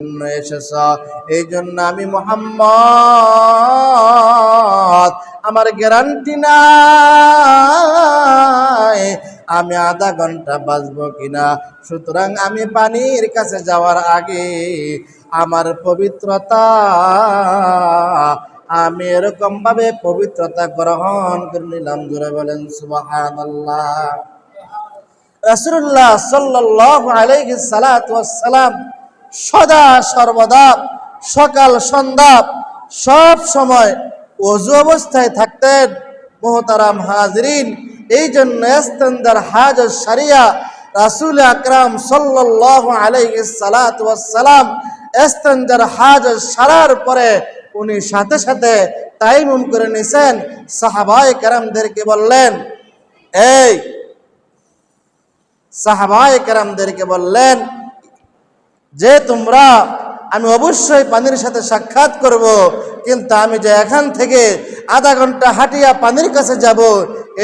জন্য এসেছ। এই জন্য আমি মোহাম্মদ, আমার গ্যারান্টি নাই। আমি আধা ঘণ্টা বাঁচবো কিনা? সুতরাং আমি পানির কাছে যাওয়ার আগে আমার পবিত্রতা, আমি এরকম ভাবে পবিত্রতা গ্রহণ করে নিলাম। জোরে বলেন, সুবহানাল্লাহ। রাসূলুল্লাহ সাল্লাল্লাহু আলাইহি ওয়াসসালাম সদা সর্বদা, সকাল, সন্ধ্যা, সব সময় অজু অবস্থায় থাকতেন। মোহতারাম হাজরিন, এই জন্য ইস্তেন্দার হাজ সারিয়া রাসূল আকরাম সাল্লাল্লাহু আলাইহি সালাতু ওয়াসসালাম ইস্তেন্দার হাজ সারার পরে উনি সাথে সাথে তাইমুম করে নিছেন। সাহাবাই কারামদেরকে বললেন, এই সাহাবাই কারামদেরকে বললেন যে তোমরা, আমি অবশ্যই পানির সাথে সাক্ষাৎ করব, কিন্তু আমি যে এখান থেকে আধা ঘণ্টা হাঁটিয়া পানির কাছে যাব,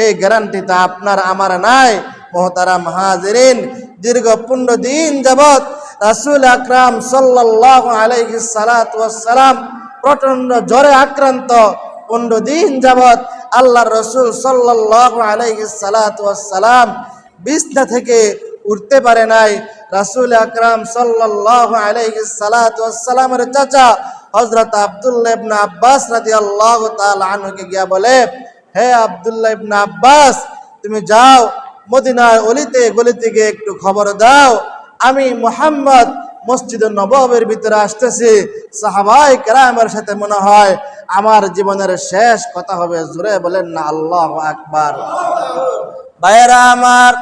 এই গ্যারান্টিটা আপনার, আমার নাই। মহতারা হাজরিন, দীর্ঘ পনেরো দিন যাবৎ রাসুল আকরাম সাল্লাহ আলাইহি সালাম প্রচণ্ড জ্বরে আক্রান্ত। পনেরো দিন যাবৎ আল্লাহ রসুল সাল্লাহ আলাইহি সালাম বিছনা থেকে উঠতে পারে নাই। রাসূল আকরাম সাল্লাল্লাহু আলাইহি সালাতু ওয়াসসালামের চাচা হযরত আব্দুল্লাহ ইবনে আব্বাস রাদিয়াল্লাহু তাআলা আনহুকে গিয়া বলে, হে আব্দুল্লাহ ইবনে আব্বাস, তুমি যাও, মদিনার অলিতে গলিতে গিয়ে একটু খবর দাও। আমি মুহাম্মদ মসজিদের নববের ভিতরে আসতেছি। সাহাবাই কেরামের সাথে মনে হয় আমার জীবনের শেষ কথা হবে। জুড়ে বলেন না, আল্লাহ আকবার। ভাইয়েরা আমার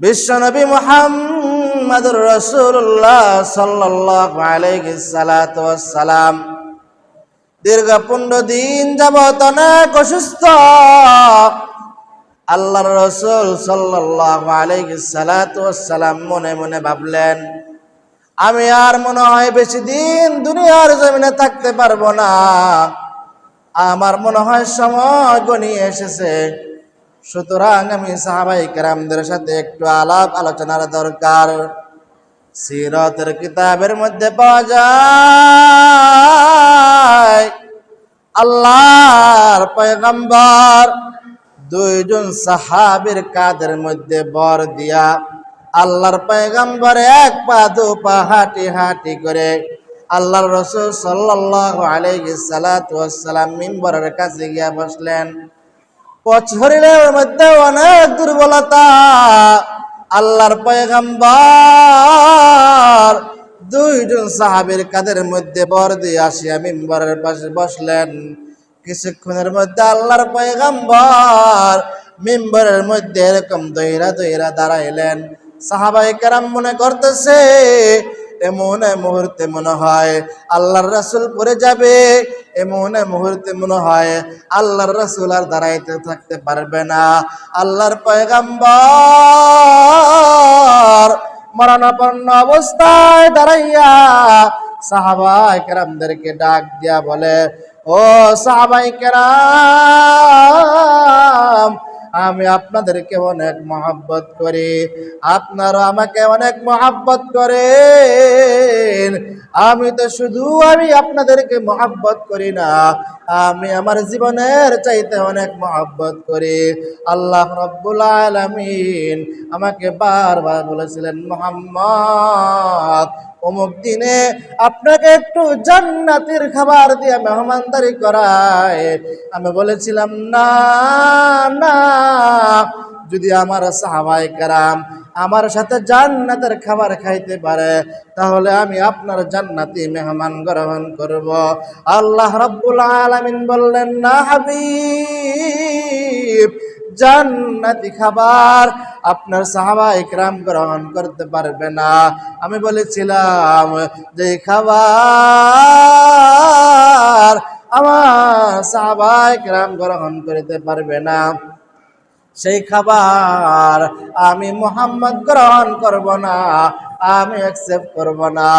বিশ্বনবী মুহাম্মদুর রাসূলুল্লাহ সাল্লাল্লাহু আলাইহি সালাম দীর্ঘ পনেরো দিন যাবত অনেক অসুস্থ। আল্লাহর রসুল সাল্লাল্লাহু আলাইহি সালাম মনে মনে ভাবলেন, আমি আর মনে হয় বেশি দিন দুনিয়ার জমিনে থাকতে পারব না। আমার মনে হয় সময় গনিয়ে এসেছে। সুতরাং আমি সাহাবাই কেরামদের সাথে একটু আলাপ আলোচনার দরকার। সিরতের কিতাবের মধ্যে পাওয়া যায়, আল্লাহর পয়গম্বর দুইজন সাহাবীর কাদের মধ্যে বর দিয়া আল্লাহর পয়গম্বর এক পা, দু পা হাঁটি হাঁটি করে আল্লাহর রসুল সাল্লাল্লাহু আলাইহি ওয়াসসালাম মিম্বরের কাছে গিয়া বসলেন। শরীরের মধ্যে অনেক দুর্বলতা। আল্লাহর পয়গাম্বার দুইজন সাহাবীর কাদের মধ্যে বর দিয়ে আসিয়া মিম্বরের পাশে বসলেন। কিছুক্ষণের মধ্যে আল্লাহর পয়গাম্বার মিম্বরের মধ্যে এরকম দইরা দইরা দাঁড়াইলেন। সাহাবাই কেরাম মনে করতেছে এমন মুহূর্তে মনে হয় আল্লাহর রাসুল পরে যাবে। এমন মুহূর্তে মনে হয় আল্লাহর রাসুল আর দাঁড়াইতে থাকতে পারবে না। আল্লাহর পয়গাম্বর মরণাপন্ন অবস্থায় দাঁড়াইয়া সাহাবাই কেরামদেরকে ডাক দিয়া বলে, ও সাহাবাই কেরাম আমি আপনাদেরকে অনেক মহাব্বত করি। আপনারা আমাকে অনেক মহাব্বত করেন। আমি তো শুধু আমি আপনাদেরকে মহাব্বত করি না, আমি আমার জীবনের চাইতে অনেক মহাব্বত করি। আল্লাহ রব্বুল আলমিন আমাকে বারবার বলেছিলেন, মোহাম্মদ, অমুক দিনে আপনাকে একটু জান্নাতের খাবার দিয়ে মেহমানদারি করায়। আমি বলেছিলাম, না না, যদি আমার সাহাবাই কারাম আমার সাথে জান্নাতের খাবার খাইতে পারে, তাহলে আমি আপনার জান্নাতি মেহমান গ্রহণ করব। আল্লাহ রাব্বুল আলামিন বললেন, না হাবিব, জান্নাতি খাবার আপনার সাহাবা ইকরাম গ্রহণ করতে পারবে না। আমি বলেছিলাম, যে খাবার আমার সাহাবা ইকরাম গ্রহণ করতে পারবে না। সেই খাবার আমি মোহাম্মদ গ্রহণ করব না আমি অ্যাকসেপ্ট করব না।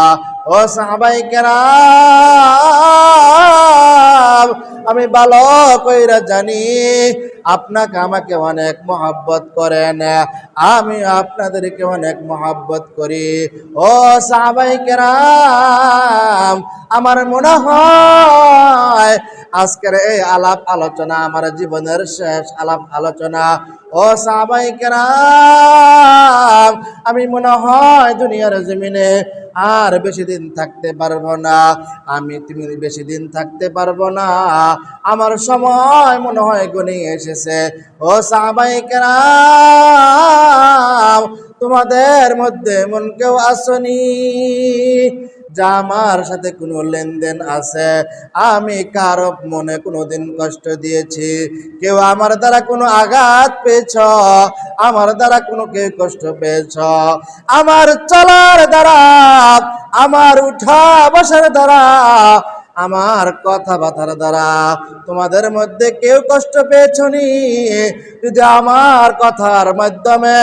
ও সাহাবাই কেরাম আমি ভালো কইরা জানি, আপনাকে আমাকে অনেক মহাব্বত করেন, আমি আপনাদেরকে অনেক মহাব্বত করি। ও সাহাবাই কেরাম, আমার মনে হয় আজকের এই আলাপ আলোচনা আমার জীবনের শেষ আলাপ আলোচনা। ও সাহাবাই কেরাম আমি মনে হয় দুনিয়ার জমিনে আর বেশি দিন থাকতে পারব না। আমি তুমি বেশি দিন থাকতে পারব না। আমার সময় মনে হয় গুনি এসেছে। ও সাবাই তোমাদের মধ্যে মন কেউ আসনি। যা আমার সাথে কোনো লেনদেন আছে, আমি কারও মনে কোনো দিন কষ্ট দিয়েছি। কেউ আমার দ্বারা কোনো আঘাত পেয়েছ, আমার দ্বারা কোনো কেউ কষ্ট পেয়েছ। আমার চলার দ্বারা, আমার উঠা বসার দ্বারা, আমার কথাবার্তার দ্বারা তোমাদের মধ্যে কেউ কষ্ট পেয়েছ নি? যদি আমার কথার মাধ্যমে